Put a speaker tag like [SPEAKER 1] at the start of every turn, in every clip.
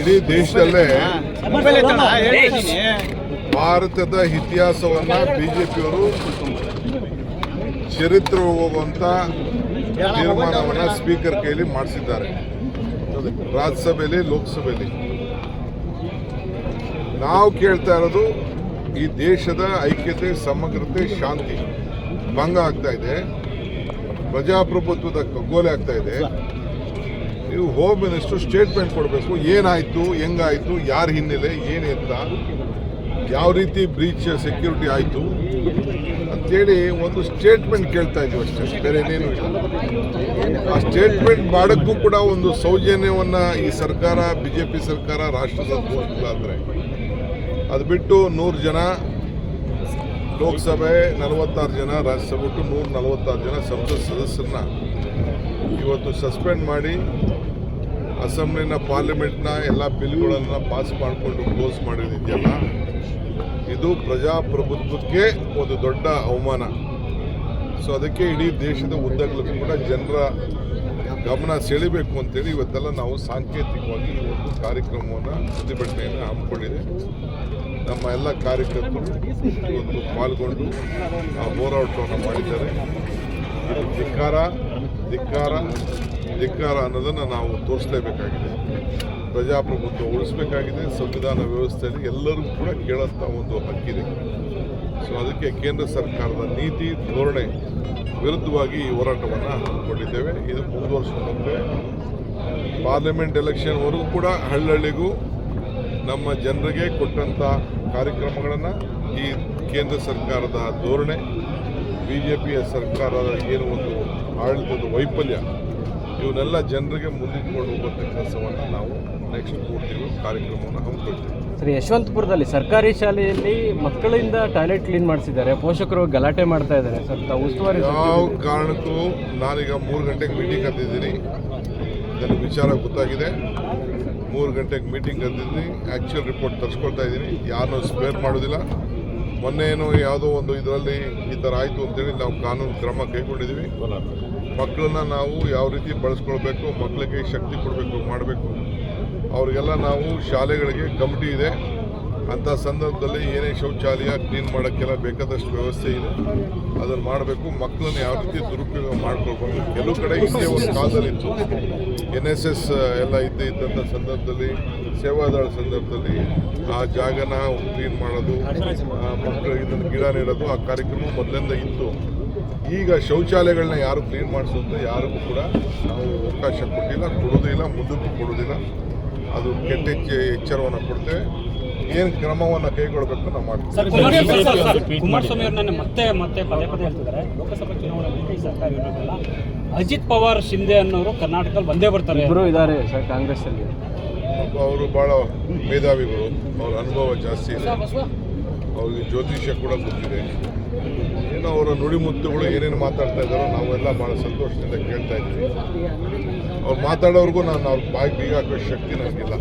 [SPEAKER 1] ಇಡೀ ದೇಶದಲ್ಲೇ ಭಾರತದ ಇತಿಹಾಸವನ್ನ ಬಿಜೆಪಿಯವರು ಚರಿತ್ರೆ ಹೋಗುವಂತ ತೀರ್ಮಾನವನ್ನ ಸ್ಪೀಕರ್ ಕೈಲಿ ಮಾಡಿಸಿದ್ದಾರೆ. ರಾಜ್ಯಸಭೆಯಲ್ಲಿ, ಲೋಕಸಭೆಯಲ್ಲಿ. ನಾವು ಕೇಳ್ತಾ ಇರೋದು ಈ ದೇಶದ ಐಕ್ಯತೆ, ಸಮಗ್ರತೆ, ಶಾಂತಿ ಭಂಗ ಆಗ್ತಾ ಇದೆ. ಪ್ರಜಾಪ್ರಭುತ್ವದ ಕಗ್ಗೋಲೆ ಆಗ್ತಾ ಇದೆ. ನೀವು ಹೋಮ್ ಮಿನಿಸ್ಟರ್ ಸ್ಟೇಟ್ಮೆಂಟ್ ಕೊಡಬೇಕು. ಏನಾಯಿತು, ಹೆಂಗಾಯಿತು, ಯಾರ ಹಿನ್ನೆಲೆ ಏನು ಅಂತ ಯಾವ ರೀತಿ ಬ್ರೀಚ್ ಸೆಕ್ಯೂರಿಟಿ ಆಯಿತು ಅಂತೇಳಿ ಒಂದು ಸ್ಟೇಟ್ಮೆಂಟ್ ಕೇಳ್ತಾ ಇದ್ದೀವಿ ಅಷ್ಟೇ. ಬೇರೆ ಏನೇನು ಇಲ್ಲ. ಆ ಸ್ಟೇಟ್ಮೆಂಟ್ ಮಾಡೋಕ್ಕೂ ಕೂಡ ಒಂದು ಸೌಜನ್ಯವನ್ನು ಈ ಸರ್ಕಾರ ಬಿ ಜೆ ಪಿ ಸರ್ಕಾರ, ರಾಷ್ಟ್ರದ ತೋರಿಸಲಾದ್ರೆ ಅದು ಬಿಟ್ಟು ನೂರು ಜನ ಲೋಕಸಭೆ ನಲವತ್ತಾರು ಜನ, ರಾಜ್ಯಸಭೆ ಬಿಟ್ಟು ನೂರ ನಲವತ್ತಾರು ಜನ ಸಂಸತ್ ಸದಸ್ಯರನ್ನ ಇವತ್ತು ಸಸ್ಪೆಂಡ್ ಮಾಡಿ ಅಸೆಂಬ್ಲಿನ ಪಾರ್ಲಿಮೆಂಟ್ನ ಎಲ್ಲ ಬಿಲ್ಗಳನ್ನು ಪಾಸ್ ಮಾಡಿಕೊಂಡು ಕ್ಲೋಸ್ ಮಾಡಿದೆಯಲ್ಲ ಇದು ಪ್ರಜಾಪ್ರಭುತ್ವಕ್ಕೆ ಒಂದು ದೊಡ್ಡ ಅವಮಾನ. ಸೊ ಅದಕ್ಕೆ ಇಡೀ ದೇಶದ ಉದ್ದಗಲಕ್ಕೂ ಕೂಡ ಜನರ ಗಮನ ಸೆಳಿಬೇಕು ಅಂತೇಳಿ ಇವತ್ತೆಲ್ಲ ನಾವು ಸಾಂಕೇತಿಕವಾಗಿ ಈ ಒಂದು ಕಾರ್ಯಕ್ರಮವನ್ನು ಪ್ರತಿಭಟನೆಯನ್ನು ಹಮ್ಮಿಕೊಂಡಿದೆ. ನಮ್ಮ ಎಲ್ಲ ಕಾರ್ಯಕರ್ತರು ಇವತ್ತು ಪಾಲ್ಗೊಂಡು ಆ ಹೋರಾಟವನ್ನು ಮಾಡಿದ್ದಾರೆ. ಇದು ಧಿಕ್ಕಾರ. ಧಿಕ್ಕಾರ ಧಿಕ್ಕಾರ ಅನ್ನೋದನ್ನು ನಾವು ತೋರಿಸಲೇಬೇಕಾಗಿದೆ. ಪ್ರಜಾಪ್ರಭುತ್ವ ಉಳಿಸಬೇಕಾಗಿದೆ, ಸಂವಿಧಾನ ವ್ಯವಸ್ಥೆಯಲ್ಲಿ ಎಲ್ಲರಿಗೂ ಕೂಡ ಕೇಳೋಂಥ ಒಂದು ಹಕ್ಕಿದೆ. ಸೊ ಅದಕ್ಕೆ ಕೇಂದ್ರ ಸರ್ಕಾರದ ನೀತಿ, ಧೋರಣೆ ವಿರುದ್ಧವಾಗಿ ಈ ಹೋರಾಟವನ್ನು ಹಮ್ಮಿಕೊಂಡಿದ್ದೇವೆ. ಇದು ಮುಂದುವರಿಸಿಕೊಂಡಂತೆ ಪಾರ್ಲಿಮೆಂಟ್ ಎಲೆಕ್ಷನ್ವರೆಗೂ ಕೂಡ ಹಳ್ಳಹಳ್ಳಿಗೂ ನಮ್ಮ ಜನರಿಗೆ ಕೊಟ್ಟಂಥ ಕಾರ್ಯಕ್ರಮಗಳನ್ನು ಈ ಕೇಂದ್ರ ಸರ್ಕಾರದ ಧೋರಣೆ ಬಿ ಜೆ ಪಿಯ ಸರ್ಕಾರದ ಏನು ಒಂದು ಆಡಳಿತದ ವೈಫಲ್ಯ ಇವನ್ನೆಲ್ಲ ಜನರಿಗೆ ಮುಂದಿಟ್ಕೊಂಡು ಹೋಗುವಂಥ ಕೆಲಸವನ್ನು ನಾವು ನೆಕ್ಸ್ಟ್ ಮೂರು ತಿಂಗಳು ಕಾರ್ಯಕ್ರಮವನ್ನು ಹಮ್ಮಿಕೊಳ್ತೀವಿ.
[SPEAKER 2] ಸರಿ ಯಶವಂತಪುರದಲ್ಲಿ ಸರ್ಕಾರಿ ಶಾಲೆಯಲ್ಲಿ ಮಕ್ಕಳಿಂದ ಟಾಯ್ಲೆಟ್ ಕ್ಲೀನ್ ಮಾಡಿಸಿದ್ದಾರೆ. ಪೋಷಕರು ಗಲಾಟೆ ಮಾಡ್ತಾ ಇದ್ದಾರೆ. ಸರ್ ತಾವು ಉಸ್ತುವಾರಿ
[SPEAKER 1] ಯಾವ ಕಾರಣಕ್ಕೂ ನಾನೀಗ ಮೂರು ಗಂಟೆಗೆ ಮೀಟಿಂಗ್ ಕರೆದಿದ್ದೀನಿ. ನನಗೆ ವಿಚಾರ ಗೊತ್ತಾಗಿದೆ. ಮೂರು ಗಂಟೆಗೆ ಮೀಟಿಂಗ್ ಕರೆದಿದ್ದೀನಿ. ಆ್ಯಕ್ಚುಯಲ್ ರಿಪೋರ್ಟ್ ತರಿಸ್ಕೊಳ್ತಾ ಇದ್ದೀನಿ. ಯಾರನ್ನೂ ಸ್ಪೇರ್ ಮಾಡೋದಿಲ್ಲ. ಮೊನ್ನೆ ಏನೋ ಯಾವುದೋ ಒಂದು ಇದರಲ್ಲಿ ಈ ಥರ ಆಯಿತು ಅಂತೇಳಿ ನಾವು ಕಾನೂನು ಕ್ರಮ ಕೈಗೊಂಡಿದ್ದೀವಿ. ಮಕ್ಕಳನ್ನ ನಾವು ಯಾವ ರೀತಿ ಬಳಸ್ಕೊಳ್ಬೇಕು, ಮಕ್ಕಳಿಗೆ ಶಕ್ತಿ ಕೊಡಬೇಕು, ಮಾಡಬೇಕು, ಅವರಿಗೆಲ್ಲ ನಾವು ಶಾಲೆಗಳಿಗೆ ಕಮಿಟಿ ಇದೆ. ಅಂಥ ಸಂದರ್ಭದಲ್ಲಿ ಏನೇ ಶೌಚಾಲಯ ಕ್ಲೀನ್ ಮಾಡೋಕ್ಕೆಲ್ಲ ಬೇಕಾದಷ್ಟು ವ್ಯವಸ್ಥೆ ಇದೆ. ಅದನ್ನು ಮಾಡಬೇಕು. ಮಕ್ಕಳನ್ನು ಯಾವ ರೀತಿ ದುರುಪಯೋಗ ಮಾಡ್ಕೊಳ್ಬಾರ್ದು ಕೆಲವು ಕಡೆ ಹಿಂದೆ ಒಂದು ಕಾಲದಲ್ಲಿತ್ತು ಎನ್ ಎಸ್ ಎಸ್ ಎಲ್ಲ ಇದ್ದೇ ಇದ್ದಂಥ ಸಂದರ್ಭದಲ್ಲಿ, ಸೇವಾದಾಳ ಸಂದರ್ಭದಲ್ಲಿ ಆ ಜಾಗನ ಕ್ಲೀನ್ ಮಾಡೋದು ಮಕ್ಕಳು ಇದನ್ನು ಗಿಡ ನೀಡೋದು, ಆ ಕಾರ್ಯಕ್ರಮ ಮೊದಲಿಂದ ಇತ್ತು. ಈಗ ಶೌಚಾಲಯಗಳನ್ನ ಯಾರು ಕ್ಲೀನ್ ಮಾಡಿಸೋದು ಯಾರಿಗೂ ಕೂಡ ನಾವು ಅವಕಾಶ ಕೊಟ್ಟಿಲ್ಲ ಕೊಡೋದಿಲ್ಲ ಮುಂದಕ್ಕೂ ಕೊಡೋದಿಲ್ಲ. ಅದು ಕೆಟ್ಟ ಎಚ್ಚ- ಎಚ್ಚರವನ್ನು ಕೊಡ್ತೇವೆ. ಏನು ಕ್ರಮವನ್ನು ಕೈಗೊಳ್ಳಬೇಕು ನಾವು ಮಾಡ್ತೀವಿ.
[SPEAKER 3] ಸರ್ ಕುಮಾರಸ್ವಾಮಿ ಅವ್ರನ್ನ ಮತ್ತೆ ಮತ್ತೆ ಪದೇ ಪದೇ ಹೇಳ್ತಿದ್ದಾರೆ. ಲೋಕಸಭಾ ಚುನಾವಣೆ ಸರ್ಕಾರ ಇರೋದಿಲ್ಲ ಅಜಿತ್ ಪವಾರ್ ಶಿಂದೆ ಅನ್ನೋರು ಕರ್ನಾಟಕದಲ್ಲಿ ಬಂದೇ ಬರ್ತಾರೆ.
[SPEAKER 2] ಇಬ್ಬರು ಇದ್ದಾರೆ ಸರ್ ಕಾಂಗ್ರೆಸ್ ಅಲ್ಲಿ
[SPEAKER 1] ಅವರು ಬಹಳ ಮೇಧಾವಿಗಳು. ಅವ್ರ ಅನುಭವ ಜಾಸ್ತಿ ಇದೆ. ಅವ್ರಿಗೆ ಜ್ಯೋತಿಷ್ಯ ಕೂಡ ಗೊತ್ತಿದೆ. ಏನೋ ಅವರ ನುಡಿಮುತ್ತುಗಳು ಏನೇನು ಮಾತಾಡ್ತಾ ಇದ್ದಾರೋ ನಾವೆಲ್ಲ ಭಾಳ ಸಂತೋಷದಿಂದ ಕೇಳ್ತಾ ಇದ್ದೀವಿ ಅವ್ರು ಮಾತಾಡೋರ್ಗೂ ನಾನು ಅವ್ರ ಬಾಯಿ ಬೀಗ ಹಾಕೋ ಶಕ್ತಿ ನನಗಿಲ್ಲ.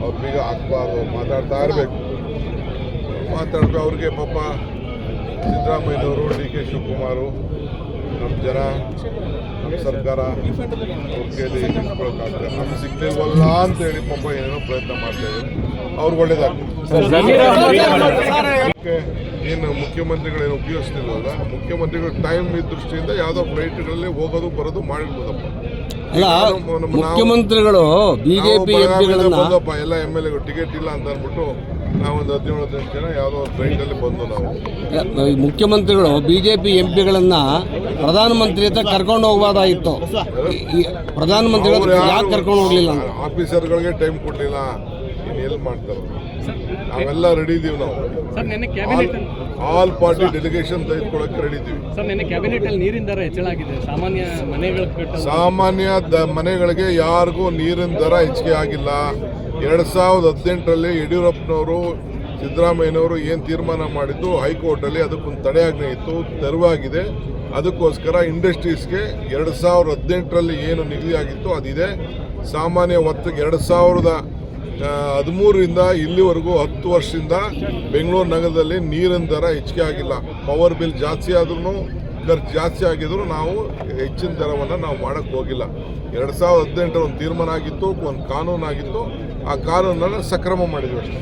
[SPEAKER 1] ಅವ್ರು ಬೀಗ ಹಾಕ್ಬಾರ್ದು ಮಾತಾಡ್ತಾ ಇರಬೇಕು ಮಾತಾಡ್ಬೇಕು ಅವ್ರಿಗೆ ಪಾಪ ಸಿದ್ದರಾಮಯ್ಯನವರು ಡಿ ಕೆ ಶಿವಕುಮಾರು ನಮ್ಮ ಜನ ನಮ್ಮ ಸರ್ಕಾರ ಅವ್ರ ಕೈಲಿ ನಿಂತ್ಕೊಳಕ್ಕಾಗ್ತದೆ ನಮ್ಗೆ ಸಿಗ್ತಿಲ್ವಲ್ಲ ಅಂತ ಹೇಳಿ ಪಾಪ ಏನೇನೋ ಪ್ರಯತ್ನ ಮಾಡ್ತೇವೆ ಅವ್ರಿಗೆ ಒಳ್ಳೇದಾಗ್ತದೆ ಅದಕ್ಕೆ ಏನು ಮುಖ್ಯಮಂತ್ರಿಗಳೇನು ಉಪಯೋಗಿಸ್ತಿಲ್ವಲ್ಲ ಮುಖ್ಯಮಂತ್ರಿಗಳ ಟೈಮ್ ದೃಷ್ಟಿಯಿಂದ ಯಾವುದೋ ಫ್ಲೈಟ್ಗಳಲ್ಲಿ ಹೋಗೋದು ಬರೋದು ಮಾಡಿರ್ಬೋದಪ್ಪ
[SPEAKER 4] ಅಲ್ಲ ಮುಖ್ಯಮಂತ್ರಿಗಳು ಬಿಜೆಪಿ
[SPEAKER 1] ಬಂದಪ್ಪ ಎಲ್ಲ ಎಂ ಎಲ್ ಎಗಳು ಟಿಕೆಟ್ ಇಲ್ಲ ಅಂತ ಅಂದ್ಬಿಟ್ಟು ನಾವೊಂದು ಹದಿನೇಳು ಹದಿನೆಂಟು ಜನ ಯಾವುದೋ ಫ್ಲೈಟಲ್ಲಿ ಬಂದು ನಾವು
[SPEAKER 4] ಮುಖ್ಯಮಂತ್ರಿಗಳು ಬಿಜೆಪಿ ಎಂಪಿಗಳನ್ನ ಪ್ರಧಾನಮಂತ್ರಿ ಹತ್ರ ಕರ್ಕೊಂಡು ಹೋಗಬಾರ್ದಾಗಿತ್ತು. ಪ್ರಧಾನಮಂತ್ರಿಗಳು ಯಾಕೆ ಕರ್ಕೊಂಡು ಹೋಗ್ಲಿಲ್ಲ
[SPEAKER 1] ಆಫೀಸರ್ಗಳಿಗೆ ಟೈಮ್ ಕೊಟ್ಟಿಲ್ಲ ಇನ್ನು ಎಲ್ಲಿ ಮಾಡ್ತಾರೆ? ನಾವೆಲ್ಲ ರೆಡಿ ಇದೀವಿ ನಾವು. ಆಲ್ ಪಾರ್ಟಿ ಡೆಲಿಗೇಷನ್ ತೆಗೆದುಕೊಳ್ಳಕ್ಕೆ ರೆಡಿ ಇದೀವಿ.
[SPEAKER 3] ಸರ್ ನಿನ್ನೆ ಕ್ಯಾಬಿನೆಟ್ ಅಲ್ಲಿ ನೀರಿನ ದರ ಹೆಚ್ಚಳ ಆಗಿದೆ. ಸಾಮಾನ್ಯ ಮನೆಗಳ
[SPEAKER 1] ಸಾಮಾನ್ಯ ಮನೆಗಳಿಗೆ ಯಾರಿಗೂ ನೀರಿನ ದರ ಹೆಚ್ಚಿಗೆ ಆಗಿಲ್ಲ. ಎರಡು ಸಾವಿರದ ಹದಿನೆಂಟರಲ್ಲಿ ಯಡಿಯೂರಪ್ಪನವರು ಸಿದ್ದರಾಮಯ್ಯನವರು ಏನು ತೀರ್ಮಾನ ಮಾಡಿದ್ದು ಹೈಕೋರ್ಟಲ್ಲಿ ಅದಕ್ಕೊಂದು ತಡೆಯಾಜ್ಞೆ ಇತ್ತು ತೆರವಾಗಿದೆ. ಅದಕ್ಕೋಸ್ಕರ ಇಂಡಸ್ಟ್ರೀಸ್ಗೆ ಎರಡು ಸಾವಿರದ ಹದಿನೆಂಟರಲ್ಲಿ ಏನು ನಿಗದಿಯಾಗಿತ್ತು ಅದಿದೆ. ಸಾಮಾನ್ಯ ಹೊತ್ತಿಗೆ ಎರಡು ಸಾವಿರದ ಹದಿಮೂರರಿಂದ ಇಲ್ಲಿವರೆಗೂ ಹತ್ತು ವರ್ಷದಿಂದ ಬೆಂಗಳೂರು ನಗರದಲ್ಲಿ ನೀರಿನ ದರ ಹೆಚ್ಚಿಗೆ ಆಗಿಲ್ಲ. ಪವರ್ ಬಿಲ್ ಜಾಸ್ತಿ ಆದ್ರೂ ಖರ್ಚು ಜಾಸ್ತಿ ಆಗಿದ್ರು ನಾವು ಹೆಚ್ಚಿನ ದರವನ್ನು ನಾವು ಮಾಡೋಕ್ಕೆ ಹೋಗಿಲ್ಲ. ಎರಡು ಸಾವಿರದ ಹದಿನೆಂಟರ ಒಂದು ತೀರ್ಮಾನ ಆಗಿತ್ತು, ಒಂದು ಕಾನೂನು ಆಗಿತ್ತು. ಆ ಕಾನೂನನ್ನು ಸಕ್ರಮ ಮಾಡಿದ್ವಿ ಅಷ್ಟೇ.